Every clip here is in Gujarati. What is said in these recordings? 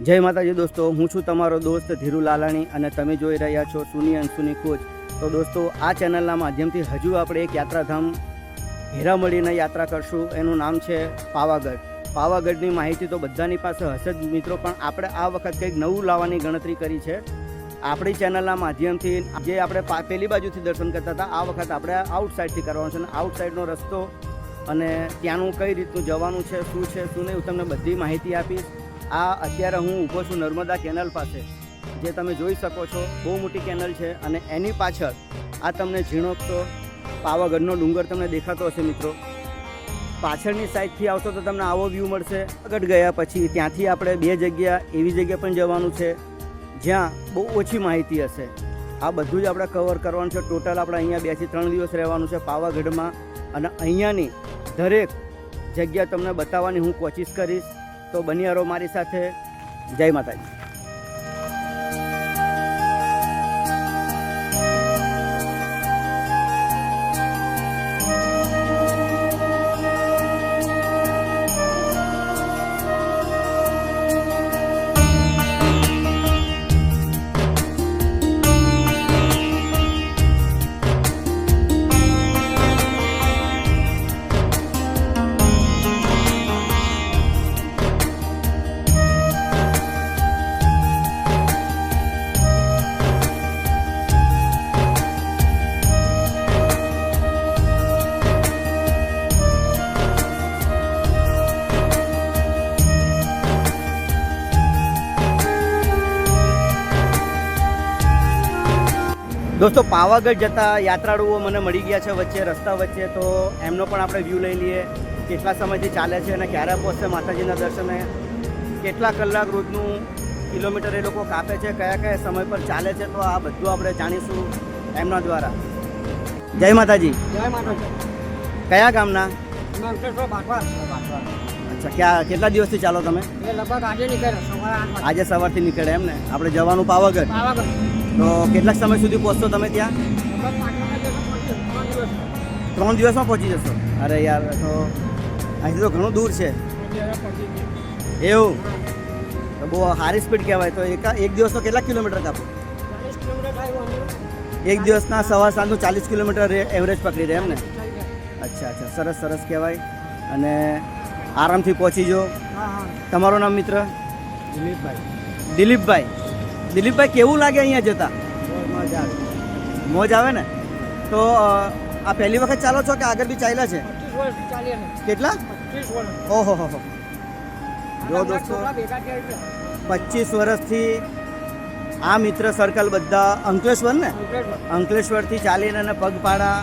જય માતાજી દોસ્તો, હું છું તમારો દોસ્ત ધીરુ લાલાણી અને તમે જોઈ રહ્યા છો સુની અંશુની ખોજ. તો દોસ્તો, આ ચેનલના માધ્યમથી હજુ આપણે એક યાત્રાધામ હીરામળીને યાત્રા કરશું. એનું નામ છે પાવાગઢ. પાવાગઢની માહિતી તો બધાની પાસે હશે જ મિત્રો, પણ આપણે આ વખત કંઈક નવું લાવવાની ગણતરી કરી છે. આપણી ચેનલના માધ્યમથી જે આપણે પેલી બાજુથી દર્શન કરતા હતા, આ વખત આપણે આઉટ સાઈડથી કરવાનું છે. અને આઉટ સાઈડનો રસ્તો અને ત્યાંનું કઈ રીતનું જવાનું છે, શું છે, શું નહીં, હું તમને બધી માહિતી આપીશ. આ અત્યારે હું ઊભો છું નર્મદા કેનલ પાસે, જે તમે જોઈ શકો છો, બહુ મોટી કેનલ છે અને એની પાછળ આ તમને ઝીણોકતો પાવાગઢનો ડુંગર તમને દેખાતો હશે મિત્રો. પાછળની સાઈડથી આવશો તો તમને આવો વ્યૂ મળશે. આગળ ગયા પછી ત્યાંથી આપણે બે જગ્યા એવી જગ્યા પણ જવાનું છે, જ્યાં બહુ ઓછી માહિતી હશે. આ બધું જ આપણે કવર કરવાનું છે. ટોટલ આપણે અહીંયા બેથી ત્રણ દિવસ રહેવાનું છે પાવાગઢમાં અને અહીંયાની દરેક જગ્યા તમને બતાવવાની હું કોશિશ કરીશ. તો બનિયારો મારી સાથે. જય માતાજી. દોસ્તો પાવાગઢ જતા યાત્રાળુઓ મને મળી ગયા છે વચ્ચે રસ્તા વચ્ચે તો એમનો પણ આપણે વ્યૂ લઈ લઈએ. કેટલા સમયથી ચાલે છે અને ક્યારે પહોંચશે માતાજીના દર્શને? કેટલા કલાક રોજનું કિલોમીટર એ લોકો કાપે છે કયા કયા સમય પર ચાલે છે તો આ બધું આપણે જાણીશું એમના દ્વારા. જય માતાજી. જય માતાજી. કયા ગામના? અચ્છા ક્યાં કેટલા દિવસથી ચાલો તમે? લગભગ આજે સવારથી નીકળે એમ ને? આપણે જવાનું પાવાગઢ? પાવાગઢ. તો કેટલાક સમય સુધી પહોંચશો તમે ત્યાં? ત્રણ દિવસમાં પહોંચી જશો? અરે યાર તો અહીંથી તો ઘણું દૂર છે. એવું? તો બહુ સારી સ્પીડ કહેવાય. તો એક એક દિવસનો કેટલા કિલોમીટર કાપો. એક દિવસના સવાર સાંજનું ચાલીસ કિલોમીટર એવરેજ પકડી રહે એમ ને? અચ્છા અચ્છા. સરસ સરસ કહેવાય. અને આરામથી પહોંચી જો હા હા. તમારું નામ મિત્ર? દિલીપભાઈ. દિલીપભાઈ. દિલીપભાઈ કેવું લાગે અહીંયા જતા? મજા આવે મોજ આવે ને? તો આ પહેલી વખત ચાલો છો કે આગળ બી ચાલ્યા છે? કેટલા? ઓહો હો હો. જો દોસ્તો પચીસ વર્ષથી આ મિત્ર સર્કલ બધા અંકલેશ્વર ને? અંકલેશ્વરથી ચાલીને અને પગપાળા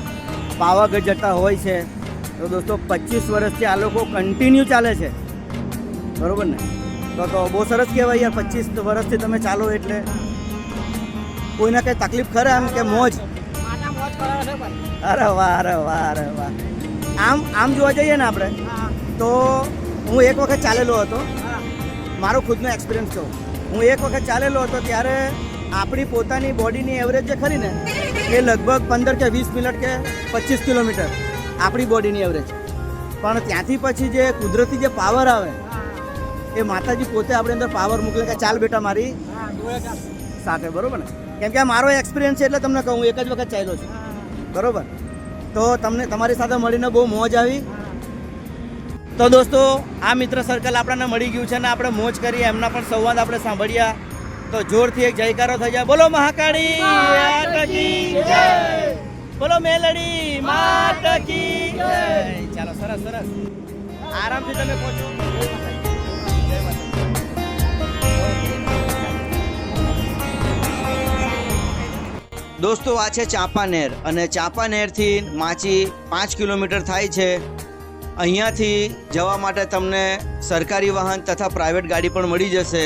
પાવાગઢ જતા હોય છે. તો દોસ્તો પચીસ વર્ષથી આ લોકો કન્ટિન્યુ ચાલે છે. બરોબર ને? તો તો બહુ સરસ કહેવાય યાર, પચીસ વર્ષથી તમે ચાલો એટલે. કોઈને કંઈ તકલીફ ખરે આમ કે મોજ? અરે વાહ અરે વાહ અરે વાહ. આમ આમ જોવા જઈએ ને આપણે, તો હું એક વખત ચાલેલો હતો. મારો ખુદનો એક્સપિરિયન્સ કહું. હું એક વખત ચાલેલો હતો ત્યારે આપણી પોતાની બોડીની એવરેજ જે ખરી ને, એ લગભગ પંદર કે વીસ મિનિટ કે પચીસ કિલોમીટર આપણી બોડીની એવરેજ પણ ત્યાંથી પછી જે કુદરતી જે પાવર આવે એ માતાજી પોતે આપણી અંદર પાવર મોકલે કે ચાલ બેટા મારી. સાથે, બરોબર ને? કેમ કે આ મારો એક્સપિરિયન્સ છે એટલે તમને કહું એક જ વખત ચાલ્યો છું. બરાબર? તો તમને, તમારી સાથે મળીને બહુ મોજ આવી. તો દોસ્તો, આ મિત્ર સર્કલ આપણને મળી ગયું છે ને આપણે મોજ કરીએ, એમના પણ સંવાદ આપણે સાંભળ્યા તો જોરથી એક જયકારો થઈ જાય. બોલો મહાકાળી બોલો મેલડી માતા ચાલો, સરસ સરસ. આરામથી તમે પહોંચો. દોસ્તો, આ છે ચાંપાનેર અને ચાંપાનેરથી માચી પાંચ કિલોમીટર થાય છે. અહીંયાથી જવા માટે તમને સરકારી વાહન તથા પ્રાઇવેટ ગાડી પણ મળી જશે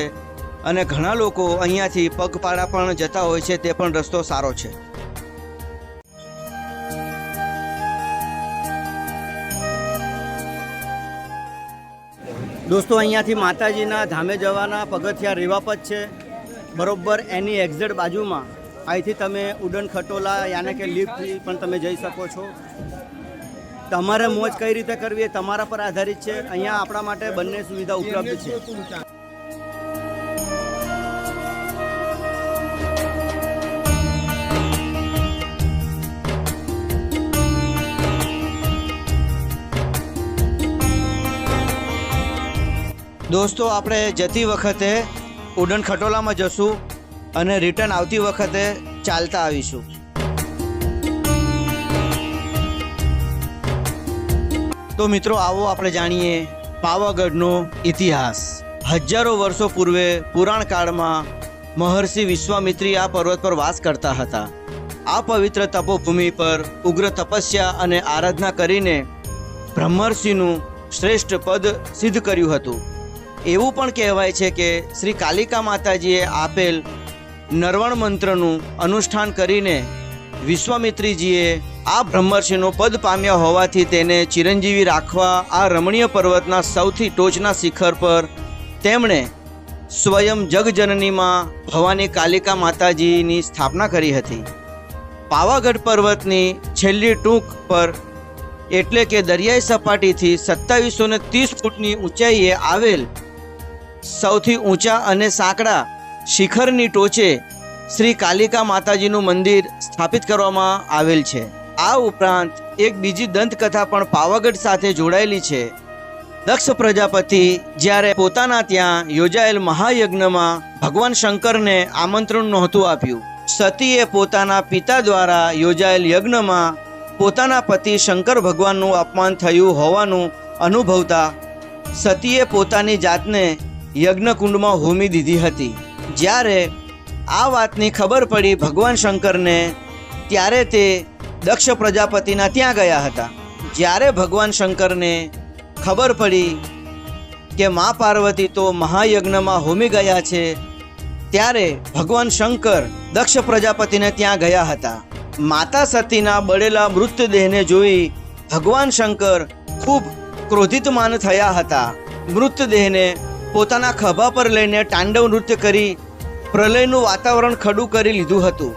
અને ઘણા લોકો અહીંયાથી પગપાળા પણ જતા હોય છે, તે પણ રસ્તો સારો છે. દોસ્તો, અહીંયાથી માતાજીના ધામે જવાના પગથિયા રેવાપત છે, બરોબર એની એક્ઝેટ બાજુમાં. અહીંથી તમે ઉડન ખટોલા યાને કે લિફ્ટથી પણ તમે જઈ શકો છો. તમારે મોજ કઈ રીતે કરવી એ તમારા પર આધારિત છે. અહીંયા આપણા માટે બંને સુવિધા ઉપલબ્ધ છે. દોસ્તો, આપણે જતી વખતે ઉડન ખટોલામાં જશું. અને રિટર્ન આવતી વખતે ચાલતા આવીશું. તો મિત્રો, આવો આપણે જાણીએ પાવાગઢનો ઇતિહાસ. હજારો વર્ષો પૂર્વે પુરાણ કાળમાં મહર્ષિ વિશ્વામિત્રી આ પર્વત પર વાસ કરતા હતા. આ પવિત્ર તપોભૂમિ પર ઉગ્ર તપસ્યા અને આરાધના કરીને બ્રહ્મર્ષિનું શ્રેષ્ઠ પદ સિદ્ધ કર્યું હતું. એવું પણ કહેવાય છે કે શ્રી કાલિકા માતાજીએ આપેલ નરવણ મંત્રનું અનુષ્ઠાન કરીને વિશ્વામિત્રીજીએ આ બ્રહ્મર્ષિનો પદ પામ્યા હોવાથી તેને ચિરંજીવી રાખવા આ રમણીય પર્વતના સૌથી ટોચના શિખર પર તેમણે સ્વયં જગજનનીમાં ભવાની કાલિકા માતાજીની સ્થાપના કરી હતી. પાવાગઢ પર્વતની છેલ્લી ટૂંક પર એટલે કે દરિયાઈ સપાટીથી સત્તાવીસો ને ત્રીસ ફૂટની ઊંચાઈએ આવેલ સૌથી ઊંચા અને સાંકડા શિખરની ટોચે શ્રી કાલિકા માતાજીનું મંદિર સ્થાપિત કરવામાં આવેલ છે. આ ઉપરાંત એક બીજી દંતકથા પણ પાવાગઢ સાથે જોડાયેલી છે. દક્ષ પ્રજાપતિ જ્યારે પોતાના ત્યાં યોજાયેલ મહાયજ્ઞમાં ભગવાન શંકરને આમંત્રણ નહોતું આપ્યું. સતીએ પોતાના પિતા દ્વારા યોજાયેલ યજ્ઞમાં પોતાના પતિ શંકર ભગવાનનું અપમાન થયું હોવાનું અનુભવતા સતીએ પોતાની જાતને યજ્ઞકુંડમાં હોમી દીધી હતી. જ્યારે આ વાતની ખબર પડી ભગવાન શંકરને, ત્યારે તે દક્ષ પ્રજાપતિના ત્યાં ગયા હતા. જ્યારે ભગવાન શંકરને ખબર પડી કે મા પાર્વતી તો મહાયજ્ઞમાં હોમી ગયા છે, ત્યારે ભગવાન શંકર દક્ષ પ્રજાપતિને ત્યાં ગયા હતા. માતા સતીના બળેલા મૃતદેહને જોઈ ભગવાન શંકર ખૂબ ક્રોધિતમાન થયા હતા. મૃતદેહને પોતાના ખભા પર લઈને તાંડવ નૃત્ય કરી પ્રલયનું વાતાવરણ ખડું કરી લીધું હતું.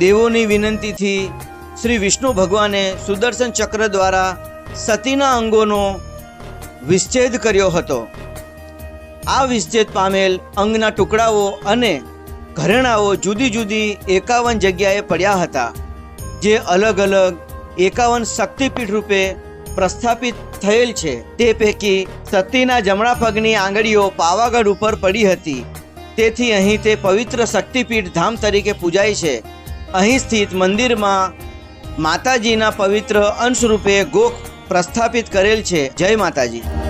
દેવોની વિનંતીથી શ્રી વિષ્ણુ ભગવાને સુદર્શન ચક્ર દ્વારા સતીના અંગોનો વિચ્છેદ કર્યો હતો. આ વિચ્છેદ પામેલ અંગના ટુકડાઓ અને ઘરેણાઓ જુદી જુદી એકાવન જગ્યાએ પડ્યા હતા, જે અલગ અલગ એકાવન શક્તિપીઠ રૂપે પ્રસ્થાપિત થયેલ છે. તે પૈકી સતીના જમણા પગની આંગળીઓ પાવાગઢ ઉપર પડી હતી. તેથી અહીં તે પવિત્ર શક્તિપીઠ ધામ તરીકે પૂજાય છે. અહીં સ્થિત મંદિરમાં માતાજીના પવિત્ર અંશ રૂપે ગોખ પ્રસ્થાપિત કરેલ છે. જય માતાજી.